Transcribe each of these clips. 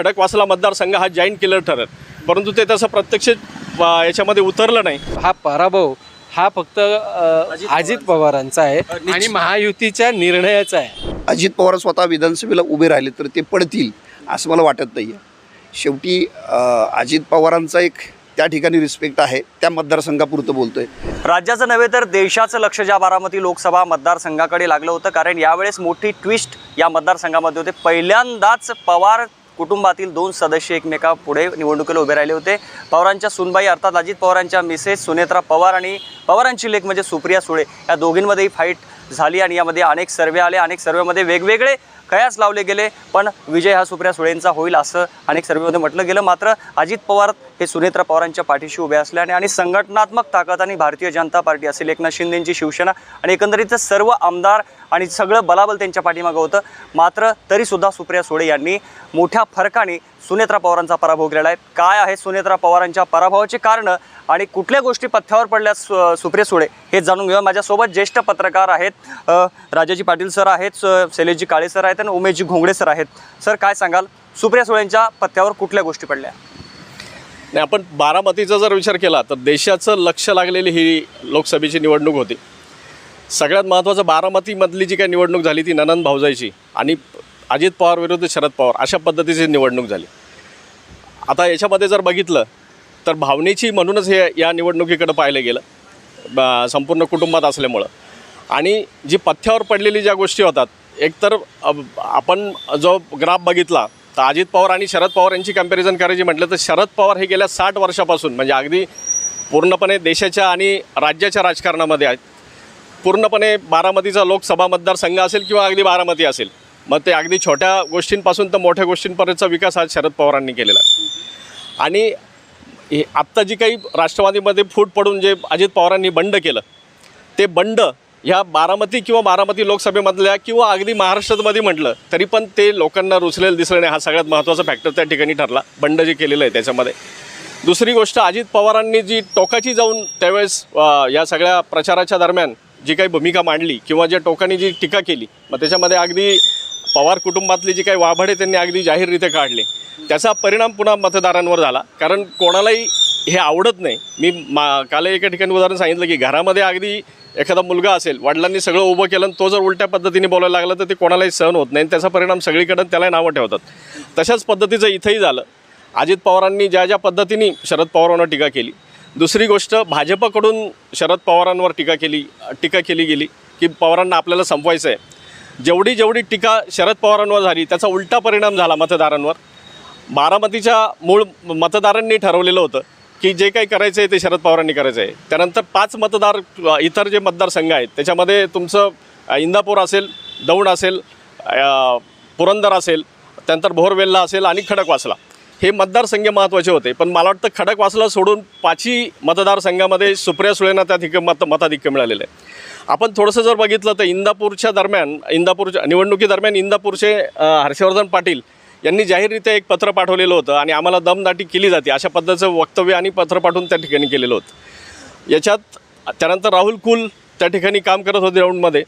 खडकवासला मतदारसंघ हा जॉईन केलं ठरत परंतु ते तसं प्रत्यक्ष याच्यामध्ये उतरलं नाही. हा पराभव हा फक्त अजित पवारांचा आहे आणि महायुतीच्या निर्णयाचा आहे. अजित पवार स्वतः विधानसभेला उभे राहिले तर ते पडतील असं मला वाटत नाही आहे शेवटी अजित पवारांचा एक त्या ठिकाणी रिस्पेक्ट आहे त्या मतदारसंघापुरतं बोलतोय. राज्याचं नव्हे तर देशाचं लक्ष ज्या बारामती लोकसभा मतदारसंघाकडे लागलं होतं कारण यावेळेस मोठी ट्विस्ट या मतदारसंघामध्ये होते. पहिल्यांदाच पवार कुटुंबातील दोन सदस्य एकमेका पुढे निवडणुकीला उभे राहिले होते. पवारांच्या सुनबाई अर्थात अजित पवारांच्या मिसेस सुनेत्रा पवार आणि पवारांची लेख म्हणजे सुप्रिया सुळे. या दोघींमध्येही फाईट झाली आणि यामध्ये अनेक सर्वे आले. अनेक सर्वेमध्ये वेगवेगळे कयास लावले गेले पण विजय हा सुप्रिया सुळेंचा होईल असं अनेक सर्वेमध्ये म्हटलं गेलं. मात्र अजित पवार हे सुनेत्रा पवारांच्या पाठीशी उभे असल्याने आणि संघटनात्मक ताकद आणि भारतीय जनता पार्टी असेल एकनाथ शिंदेंची शिवसेना आणि एकंदरीत सर्व आमदार आणि सगळं बलाबल त्यांच्या पाठीमागं होतं. मात्र तरीसुद्धा सुप्रिया सुळे यांनी मोठ्या फरकाने सुनेत्रा पवारांचा पराभव केलेला आहे. काय आहे सुनेत्रा पवारांच्या पराभवाचे कारणं आणि कुठल्या गोष्टी पथ्यावर पडल्या सु सुप्रिया सुळे हे जाणून घेऊया. माझ्यासोबत ज्येष्ठ पत्रकार आहेत राजाजी पाटील सर आहेत शैलेशजी काळे सर आहेत आणि उमेशजी घोंगडे सर आहेत. सर काय सांगाल? सुप्रिया सुळेंच्या पथ्यावर कुठल्या गोष्टी पडल्या? नाही आपण बारामतीचा जर विचार केला तर देशाचं लक्ष लागलेली ही लोकसभेची निवडणूक होती. सगळ्यात महत्त्वाचं बारामतीमधली जी काही निवडणूक झाली ती ननंद भाऊजाईची आणि अजित पवार विरुद्ध शरद पवार अशा पद्धतीची निवडणूक झाली. आता याच्यामध्ये जर बघितलं तर भावनेची म्हणूनच हे या निवडणुकीकडं पाहिलं गेलं संपूर्ण कुटुंबात असल्यामुळं. आणि जी पथ्यावर पडलेली ज्या गोष्टी होतात एकतर आपण जो ग्राफ बघितला तर अजित पवार आणि शरद पवार यांची कंपॅरिझन करायची म्हटलं तर शरद पवार हे गेल्या साठ वर्षापासून म्हणजे अगदी पूर्णपणे देशाच्या आणि राज्याच्या राजकारणामध्ये आहेत. पूर्णपणे बारामतीचा लोकसभा मतदारसंघ असेल किंवा अगदी बारामती असेल मग ते अगदी छोट्या गोष्टींपासून तर मोठ्या गोष्टींपर्यंतचा विकास आज शरद पवारांनी केलेला आणि आत्ता जी काही राष्ट्रवादीमध्ये फूट पडून जे अजित पवारांनी बंड केलं ते बंड ह्या बारामती किंवा बारामती लोकसभेमधल्या किंवा अगदी महाराष्ट्रामध्ये म्हटलं तरी पण ते लोकांना रुचलेलं दिसलं नाही. हा सगळ्यात महत्त्वाचा फॅक्टर त्या ठिकाणी ठरला. बंड जे केलेलं आहे त्याच्यामध्ये. दुसरी गोष्ट अजित पवारांनी जी टोकाची जाऊन त्यावेळेस या सगळ्या प्रचाराच्या दरम्यान जी काही भूमिका मांडली किंवा ज्या टोकाने जी टीका केली मग त्याच्यामध्ये अगदी पवार कुटुंबातली जी काही वाभाडे त्यांनी अगदी जाहीररीत्या काढले. त्याचा परिणाम पुन्हा मतदारांवर झाला. कारण कोणालाही हे आवडत नाही. मी मा काल एका ठिकाणी उदाहरण सांगितलं की घरामध्ये अगदी एखादा मुलगा असेल वडिलांनी सगळं उभं केलं आणि तो जर उलट्या पद्धतीने बोलायला लागला तर ते कोणालाही सहन होत नाही आणि त्याचा परिणाम सगळीकडे त्याला नावं ठेवतात. तशाच पद्धतीचं इथंही झालं. अजित पवारांनी ज्या ज्या पद्धतीने शरद पवारांवर टीका केली. दुसरी गोष्ट भाजपकडून शरद पवारांवर टीका केली टीका केली गेली की पवारांना आपल्याला संपवायचं आहे जेवढी जेवढी टीका शरद पवारांवर झाली त्याचा उलटा परिणाम झाला मतदारांवर. बारामतीच्या मूळ मतदारांनी ठरवलेलं होतं की जे काही करायचं आहे ते शरद पवारांनी करायचं आहे त्यानंतर पाच मतदार इतर जे मतदारसंघ आहेत त्याच्यामध्ये तुमचं इंदापूर असेल दौंड असेल पुरंदर असेल त्यानंतर भोरवेल्ला असेल आणि खडकवासला. हे मतदारसंघ महत्त्वाचे होते पण मला वाटतं खडकवासला सोडून पाचही मतदारसंघामध्ये सुप्रिया सुळेंना त्या ठिकाणी मत मताधिक्य मिळालेलं आहे. आपण थोडंसं जर बघितलं तर इंदापूरच्या दरम्यान इंदापूरच्या निवडणुकीदरम्यान इंदापूरचे हर्षवर्धन पाटील यांनी जाहीररित्या एक पत्र पाठवलेलं होतं आणि आम्हाला दमदाटी केली जाते. अशा पद्धतीचं वक्तव्य आणि पत्र पाठवून त्या ठिकाणी केलेलं होतं. याच्यात त्यानंतर राहुल कुल त्या ठिकाणी काम करत होते राऊंडमध्ये.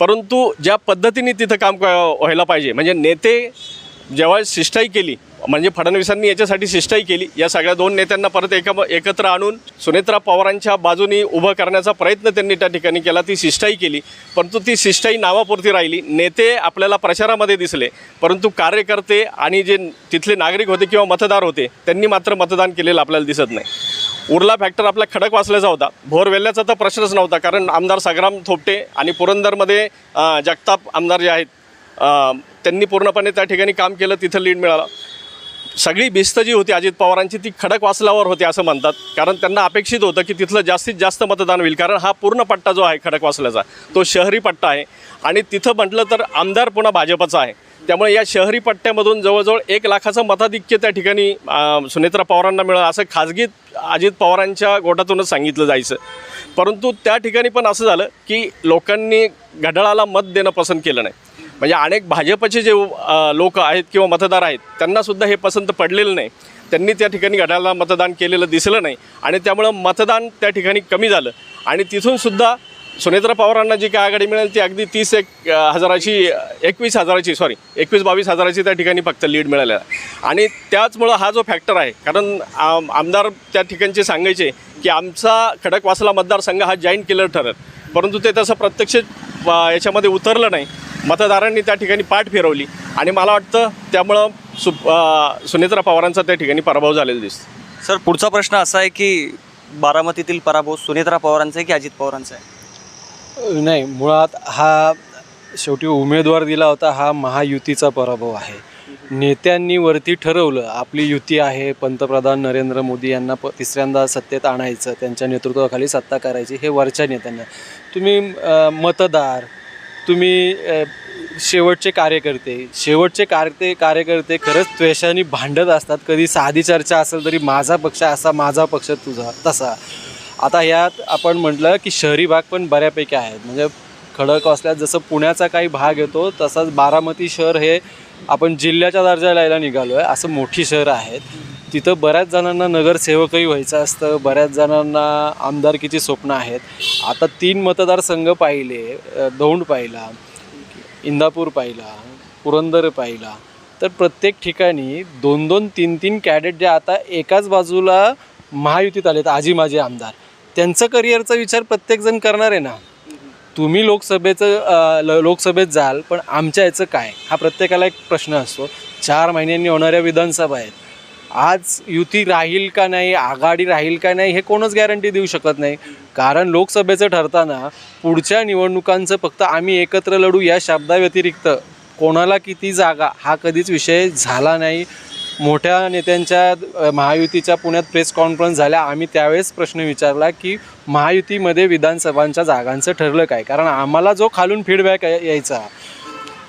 परंतु ज्या पद्धतीने तिथं काम क- व्हायला पाहिजे म्हणजे नेते जेव्हा शिष्टाई केली म्हणजे फडणवीसांनी याच्यासाठी शिष्टाई केली. या सगळ्या दोन नेत्यांना परत एका एकत्र आणून सुनेत्रा पवारांच्या बाजूनी उभं करण्याचा प्रयत्न त्यांनी त्या ठिकाणी केला. ती शिष्टाई केली. परंतु ती शिष्टाई नावापुरती राहिली. नेते आपल्याला प्रचारामध्ये दिसले. परंतु कार्यकर्ते आणि जे तिथले नागरिक होते किंवा मतदार होते त्यांनी मात्र मतदान केलेलं आपल्याला दिसत नाही. उरला फॅक्टर आपला खडक वाचल्याचा होता. भोरवेल्ल्याचा तर प्रश्नच नव्हता. कारण आमदार संग्राम थोपटे आणि पुरंदरमध्ये जगताप आमदार जे आहेत त्यांनी पूर्णपणे त्या ठिकाणी काम केलं. तिथं लीड मिळाला. सगळी भिस्त जी होती अजित पवारांची ती खडक वाचल्यावर होती असं म्हणतात. कारण त्यांना अपेक्षित होतं की तिथलं जास्तीत जास्त मतदान होईल. कारण हा पूर्ण पट्टा जो आहे खडक वाचल्याचा तो शहरी पट्टा आहे. आणि तिथं म्हटलं तर आमदार पुन्हा भाजपचा आहे. त्यामुळे या शहरी पट्ट्यामधून जवळजवळ एक लाखाचं मताधिक्य त्या ठिकाणी सुनेत्रा पवारांना मिळालं. असं खाजगी अजित पवारांच्या गोटातूनच सांगितलं जायचं. परंतु त्या ठिकाणी पण असं झालं की लोकांनी घड्याळाला मत देणं पसंत केलं नाही. म्हणजे अनेक भाजपचे जे लोक आहेत किंवा मतदार आहेत त्यांनासुद्धा हे पसंत पडलेलं नाही. त्यांनी त्या ठिकाणी घड्याळाला मतदान केलेलं दिसलं नाही आणि त्यामुळं मतदान त्या ठिकाणी कमी झालं. आणि तिथून सुद्धा सुनेत्रा पवारांना जी काय आघाडी मिळेल ती अगदी तीस एक हजाराची एकवीस हजाराची सॉरी एकवीस बावीस हजाराची त्या ठिकाणी फक्त लीड मिळालेला आणि त्याचमुळं हा जो फॅक्टर आहे कारण आम आमदार त्या ठिकाणचे सांगायचे की आमचा खडकवासला मतदारसंघ हा जॉईन किलर ठरेल. परंतु ते तसं प्रत्यक्ष याच्यामध्ये उतरलं नाही. मतदारांनी त्या ठिकाणी पाठ फिरवली. आणि मला वाटतं त्यामुळं सु सुनेत्रा पवारांचा त्या ठिकाणी पराभव झालेला दिसतो. सर पुढचा प्रश्न असा आहे की बारामतीतील पराभव सुनेत्रा पवारांचा आहे की अजित पवारांचा आहे? नाही मुळात हा शेवटी उमेदवार दिला होता हा महायुतीचा पराभव आहे. नेत्यांनी वरती ठरवलं आपली युती आहे पंतप्रधान नरेंद्र मोदी यांना प तिसऱ्यांदा सत्तेत आणायचं त्यांच्या नेतृत्वाखाली सत्ता करायची हे वरच्या नेत्यांना. तुम्ही अ, मतदार तुम्ही अ, शेवटचे कार्यकर्ते शेवटचे कार्य कार्यकर्ते खरंच त्वेषाने भांडत असतात. कधी साधी चर्चा असेल तरी माझा पक्ष असा माझा पक्ष तुझा तसा. आता यात आपण म्हटलं की शहरी भाग पण बऱ्यापैकी आहेत. म्हणजे खडक असल्यास जसं पुण्याचा काही भाग येतो तसाच बारामती शहर हे आपण जिल्ह्याच्या दर्जाला यायला निघालो आहे असं मोठी शहरं आहेत. तिथं बऱ्याच जणांना नगरसेवकही व्हायचं असतं. बऱ्याच जणांना आमदारकीची स्वप्न आहेत. आता तीन मतदारसंघ पाहिले. दौंड पाहिला. इंदापूर पाहिला. पुरंदर पाहिला. तर प्रत्येक ठिकाणी दोन दोन तीन तीन कॅडेट जे आता एकाच बाजूला महायुतीत आलेत. आजी माझे आमदार. त्यांचं करिअरचा विचार प्रत्येकजण करणार आहे ना? तुम्ही लोकसभेचं ल- लोकसभेत जाल पण आमच्या याचं काय? हा प्रत्येकाला एक प्रश्न असतो. चार महिन्यांनी होणाऱ्या विधानसभा आहेत. आज युती राहील का नाही आघाडी राहील का नाही हे कोणच गॅरंटी देऊ शकत नाही. कारण लोकसभेचं ठरताना पुढच्या निवडणुकांचं फक्त आम्ही एकत्र लढू या शब्दाव्यतिरिक्त कोणाला किती जागा हा कधीच विषय झाला नाही. मोठ्या नेत्यांच्या महायुतीच्या पुण्यात प्रेस कॉन्फरन्स झाल्या. आम्ही त्यावेळेस प्रश्न विचारला की महायुतीमध्ये विधानसभांच्या जागांचं ठरलं काय? कारण आम्हाला जो खालून फीडबॅक यायचा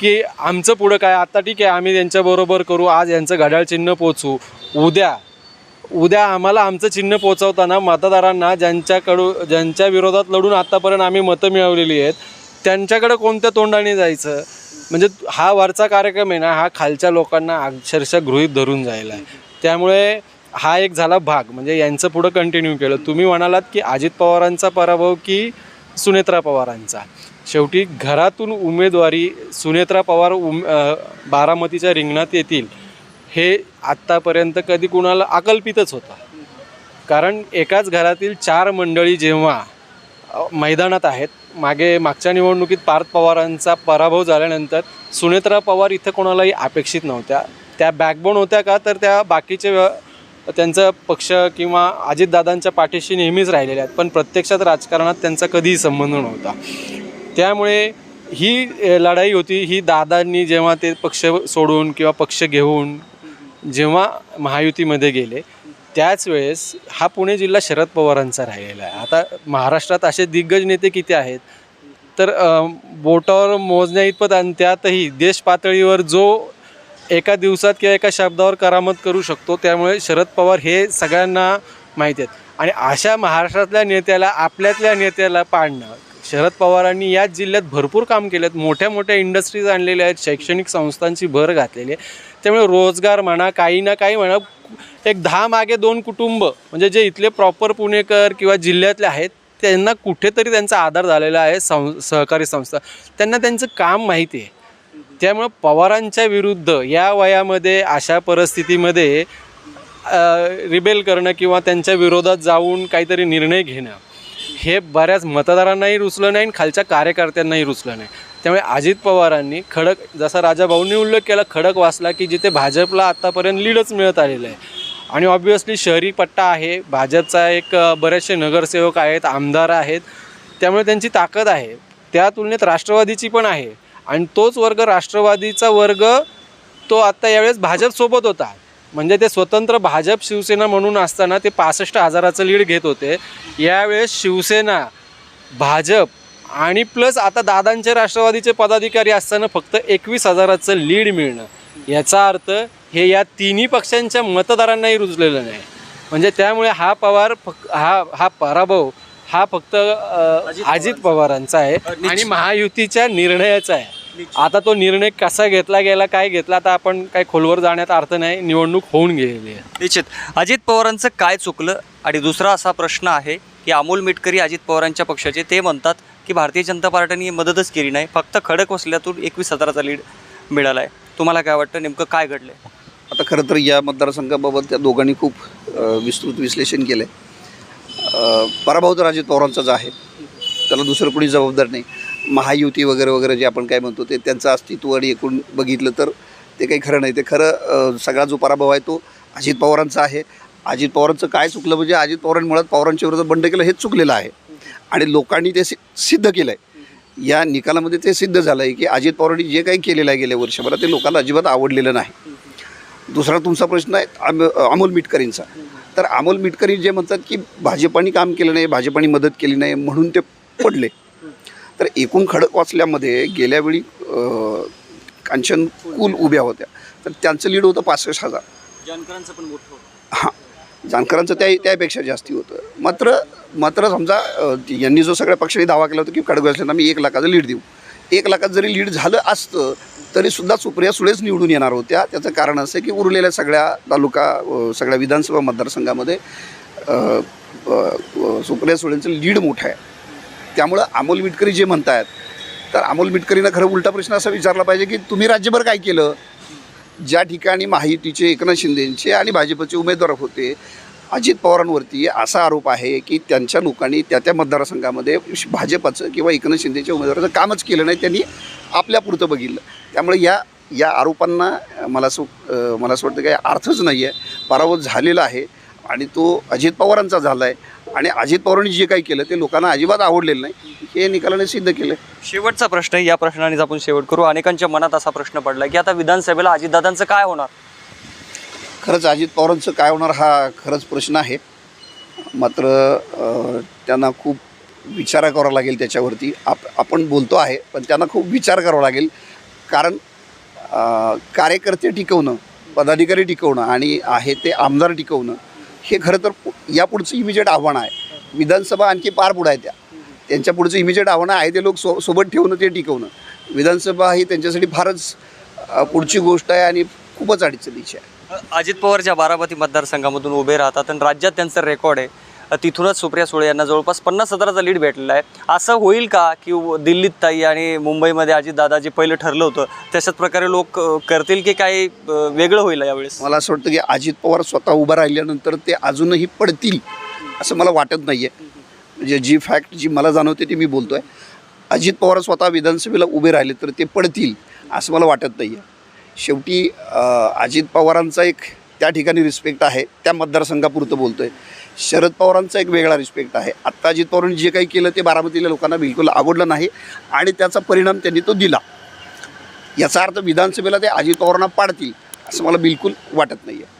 की आमचं पुढं काय? आता ठीक आहे आम्ही त्यांच्याबरोबर करू आज यांचं घड्याळ चिन्ह पोचू. उद्या उद्या आम्हाला आमचं चिन्ह पोचवताना मतदारांना ज्यांच्याकडून ज्यांच्या विरोधात लढून आत्तापर्यंत आम्ही मतं मिळवलेली आहेत त्यांच्याकडे कोणत्या तोंडाने जायचं? म्हणजे हा वरचा कार्यक्रम आहे ना हा खालच्या लोकांना अक्षरशः गृहीत धरून जायला आहे. त्यामुळे हा एक झाला भाग. म्हणजे यांचं पुढं कंटिन्यू केलं. तुम्ही म्हणालात की अजित पवारांचा पराभव की सुनेत्रा पवारांचा? शेवटी घरातून उमेदवारी सुनेत्रा पवार उम बारामतीच्या रिंगणात येतील हे आत्तापर्यंत कधी कुणाला अकल्पितच होतं. कारण एकाच घरातील चार मंडळी जेव्हा मैदानात आहेत मागे मागच्या निवडणुकीत पार्थ पवारांचा पराभव झाल्यानंतर सुनेत्रा पवार इथं कोणालाही अपेक्षित नव्हत्या. त्या बॅकबोन होत्या का? तर त्या बाकीचे त्यांचं त्यांचा पक्ष किंवा अजितदादांच्या पाठीशी नेहमीच राहिलेल्या आहेत. पण प्रत्यक्षात राजकारणात त्यांचा कधीही संबंध नव्हता. त्यामुळे ही लढाई होती. ही दादांनी जेव्हा ते पक्ष सोडून किंवा पक्ष घेऊन जेव्हा महायुतीमध्ये गेले त्याच वेळेस हा पुणे जिल्हा शरद पवारांचा राहिलेला आहे. आता महाराष्ट्रात असे दिग्गज नेते किती आहेत? तर बोटावर मोजण्या इतपत आणि त्यातही देश पातळीवर जो एका दिवसात किंवा एका शब्दावर करामत करू शकतो त्यामुळे शरद पवार हे सगळ्यांना माहिती आहेत. आणि अशा महाराष्ट्रातल्या नेत्याला आपल्यातल्या नेत्याला पाडणं शरद पवारांनी याच जिल्ह्यात भरपूर काम केले आहेत मोठ्या मोठ्या इंडस्ट्रीज आणलेल्या आहेत शैक्षणिक संस्थांची भर घातलेली आहे. त्यामुळे रोजगार म्हणा काही ना काही म्हणा एक दहा मागे दोन कुटुंब म्हणजे जे इथले प्रॉपर पुणेकर किंवा जिल्ह्यातले आहेत त्यांना कुठेतरी त्यांचा आधार झालेला आहे सं सहकारी संस्था. त्यांना त्यांचं काम माहिती आहे. त्यामुळं पवारांच्या विरुद्ध या वयामध्ये अशा परिस्थितीमध्ये रिबेल करणं किंवा त्यांच्या विरोधात जाऊन काहीतरी निर्णय घेणं हे बऱ्याच मतदारांनाही रुचलं नाही आणि खालच्या कार्यकर्त्यांनाही रुचलं नाही. त्यामुळे अजित पवारांनी खडक जसा राजाभाऊंनी उल्लेख केला खडक वाचला की जिथे भाजपला आत्तापर्यंत लीडच मिळत आलेलं आहे. आणि ऑब्वियसली शहरी पट्टा आहे भाजपचा एक बरेचसे नगरसेवक आहेत आमदार आहेत त्यामुळे त्यांची ताकद आहे. त्या तुलनेत राष्ट्रवादीची पण आहे. आणि तोच वर्ग राष्ट्रवादीचा वर्ग तो आत्ता यावेळेस भाजपसोबत होता. म्हणजे ते स्वतंत्र भाजप शिवसेना म्हणून असताना ते पासष्ट हजाराचं लीड घेत होते. यावेळेस शिवसेना भाजप आणि प्लस आता दादांचे राष्ट्रवादीचे पदाधिकारी असताना फक्त एकवीस हजाराचं लीड मिळणं. याचा अर्थ हे या तिन्ही पक्षांच्या मतदारांनाही रुजलेलं नाही. म्हणजे त्यामुळे हा पवार फक हा हा पराभव हा फक्त अजित पवारांचा आहे आणि महायुतीच्या निर्णयाचा आहे. आता तो निर्णय कसा घेतला गेला काय घेतला आता आपण काय खोलवर जाण्यात अर्थ नाही निवडणूक होऊन गेलेली आहे. निश्चित. अजित पवारांचं काय चुकलं? आणि दुसरा असा प्रश्न आहे की अमोल मिटकरी अजित पवारांच्या पक्षाचे ते म्हणतात की भारतीय जनता पार्टीने मदतच केली नाही. फक्त खडक वसल्यातून एकवीस हजाराचा लीड मिळाला आहे तुम्हाला काय वाटतं? नेमकं काय घडलं आहे आता खरं तर या मतदारसंघाबाबत त्या दोघांनी खूप विस्तृत विश्लेषण केलं आहे पराभव तर अजित पवारांचाच आहे. त्याला दुसरं कोणी जबाबदार नाही. महायुती वगैरे वगैरे जे आपण काय म्हणतो ते त्यांचं अस्तित्व आणि एकूण बघितलं तर ते काही खरं नाही. ते खरं सगळा जो पराभव आहे तो अजित पवारांचा आहे. अजित पवारांचं काय चुकलं म्हणजे अजित पवारांनी मुळात पवारांच्या विरोधात बंड केलं हेच चुकलेलं आहे. आणि लोकांनी ते सि सिद्ध केलं आहे या निकालामध्ये ते सिद्ध झालं आहे की अजित पवारांनी जे काही केलेलं आहे गेल्या वर्षभरात ते लोकांना अजिबात आवडलेलं नाही. दुसरा तुमचा प्रश्न आहे अम अमोल मिटकरींचा. तर अमोल मिटकरी जे म्हणतात की भाजपाने काम केलं नाही भाजपाने मदत केली नाही म्हणून ते पडले. तर एकूण खडक वाचल्यामध्ये गेल्या वेळी अं, कांचन कुल उभ्या होत्या. तर त्यांचं लीड होतं पासष्ट हजार. जानकरांचं पण मोठं हां. जानकरांचं त्या त्यापेक्षा जास्ती होतं. मात्र मात्र समजा यांनी जो सगळ्या पक्षाने दावा केला होता की खडगवासल्यांना आम्ही एक लाखाचं लीड देऊ. एक लाखात जरी लीड झालं असतं तरीसुद्धा सुप्रिया सुळेच निवडून येणार होत्या. त्याचं कारण असं की उरलेल्या सगळ्या तालुका सगळ्या विधानसभा मतदारसंघामध्ये सुप्रिया सुळेंचं लीड मोठं आहे. त्यामुळं अमोल मिटकरी जे म्हणतायत तर अमोल मिटकरीनं खरं उलटा प्रश्न असा विचारला पाहिजे की तुम्ही राज्यभर काय केलं? ज्या ठिकाणी माहितीचे एकनाथ शिंदेंचे आणि भाजपचे उमेदवार होते अजित पवारांवरती असा आरोप आहे की त्यांच्या लोकांनी त्या त्या मतदारसंघामध्ये भाजपचं किंवा एकनाथ शिंदेच्या उमेदवाराचं कामच केलं नाही त्यांनी आपल्यापुरतं बघितलं. त्यामुळे या या आरोपांना मला असं मला असं वाटतं काही अर्थच नाही आहे. पराभव झालेला आहे आणि तो अजित पवारांचा झाला आहे आणि अजित पवारांनी जे काही केलं ते लोकांना अजिबात आवडलेलं नाही. हे निकालाने सिद्ध केलं. शेवटचा प्रश्न आहे, या प्रश्नानेच आपण शेवट करू. अनेकांच्या मनात असा प्रश्न पडला की आता विधानसभेला अजितदादांचं काय होणार? खरंच अजित पवारांचं काय होणार हा खरंच प्रश्न आहे. मात्र त्यांना खूप विचार करावा लागेल त्याच्यावरती. आप आपण बोलतो आहे पण त्यांना खूप विचार करावा लागेल. कारण कार्यकर्ते टिकवणं पदाधिकारी टिकवणं आणि आहे ते आमदार टिकवणं हे खरं तर यापुढचं इमिजिएट आव्हान आहे. विधानसभा आणखी पार पुढं आहे त्या. त्यांच्या पुढचं इमिजिएट आव्हानं आहे ते लोक सो सोबत ठेवणं ते टिकवणं. विधानसभा ही त्यांच्यासाठी फारच पुढची गोष्ट आहे आणि खूपच अडचणीची आहे. अजित पवार ज्या बारामती मतदारसंघामधून उभे राहतात आणि राज्यात त्यांचं रेकॉर्ड आहे. तिथूनच सुप्रिया सुळे यांना जवळपास पन्नास हजाराचा लीड भेटलेला आहे. असं होईल का की व- दिल्लीत ताई आणि मुंबईमध्ये अजितदादा जे पहिलं ठरलं होतं तशाच प्रकारे लोक करतील की काही वेगळं होईल यावेळेस? मला असं वाटतं की अजित पवार स्वतः उभं राहिल्यानंतर ते अजूनही पडतील असं मला वाटत नाही आहे म्हणजे जी फॅक्ट जी मला जाणवते ती मी बोलतो आहे अजित पवार स्वतः विधानसभेला उभे राहिले तर ते पडतील असं मला वाटत नाही आहे शेवटी अजित पवारांचा एक त्या ठिकाणी रिस्पेक्ट आहे. त्या मतदारसंघापुरतं बोलतो आहे शरद पवारांचा एक वेगळा रिस्पेक्ट आहे. आत्ता अजित पवारांनी जे काही केलं ते बारामतीला लोकांना बिलकुल आवडलं नाही आणि त्याचा परिणाम त्यांनी तो दिला. याचा अर्थ विधानसभेला ते अजित पवारांना पाडतील असं मला बिलकुल वाटत नाही आहे